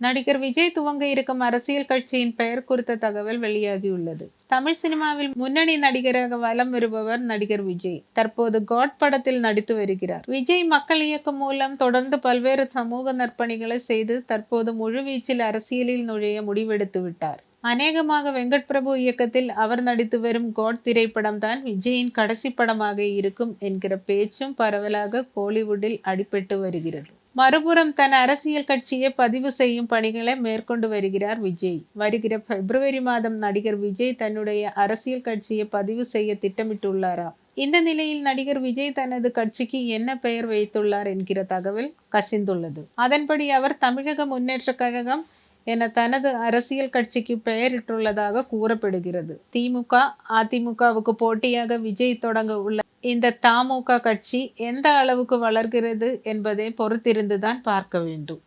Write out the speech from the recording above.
நடிகர் விஜய் துவங்க இருக்கும் அரசியல் கட்சியின் பெயர் குறித்த தகவல் வெளியாகியுள்ளது. தமிழ் சினிமாவில் முன்னணி நடிகராக வலம் வருபவர் நடிகர் விஜய். தற்போது காட் படத்தில் நடித்து வருகிறார். விஜய் மக்கள் இயக்கம் மூலம் தொடர்ந்து பல்வேறு சமூக நற்பணிகளை செய்து தற்போது முழுவீச்சில் அரசியலில் நுழைய முடிவெடுத்து விட்டார். அநேகமாக வெங்கட் பிரபு இயக்கத்தில் அவர் நடித்து வரும் காட் திரைப்படம் தான் விஜயின் கடைசி படமாக இருக்கும் என்கிற பேச்சும் பரவலாக கோலிவுட்டில் அடிபட்டு வருகிறது. மறுபுறம் தன் அரசியல் கட்சியை பதிவு செய்யும் பணிகளை மேற்கொண்டு வருகிறார் விஜய். வருகிற பிப்ரவரி மாதம் நடிகர் விஜய் தன்னுடைய அரசியல் கட்சியை பதிவு செய்ய திட்டமிட்டுள்ளாரா? இந்த நிலையில் நடிகர் விஜய் தனது கட்சிக்கு என்ன பெயர் வைத்துள்ளார் என்கிற தகவல் கசிந்துள்ளது. அதன்படி அவர் தமிழக முன்னேற்ற கழகம் என தனது அரசியல் கட்சிக்கு பெயரிட்டுள்ளதாக கூறப்படுகிறது. திமுக அதிமுகவுக்கு போட்டியாக விஜய் தொடங்க உள்ள இந்த தமுக கட்சி எந்த அளவுக்கு வளர்கிறது என்பதை பொறுத்திருந்துதான் பார்க்க வேண்டும்.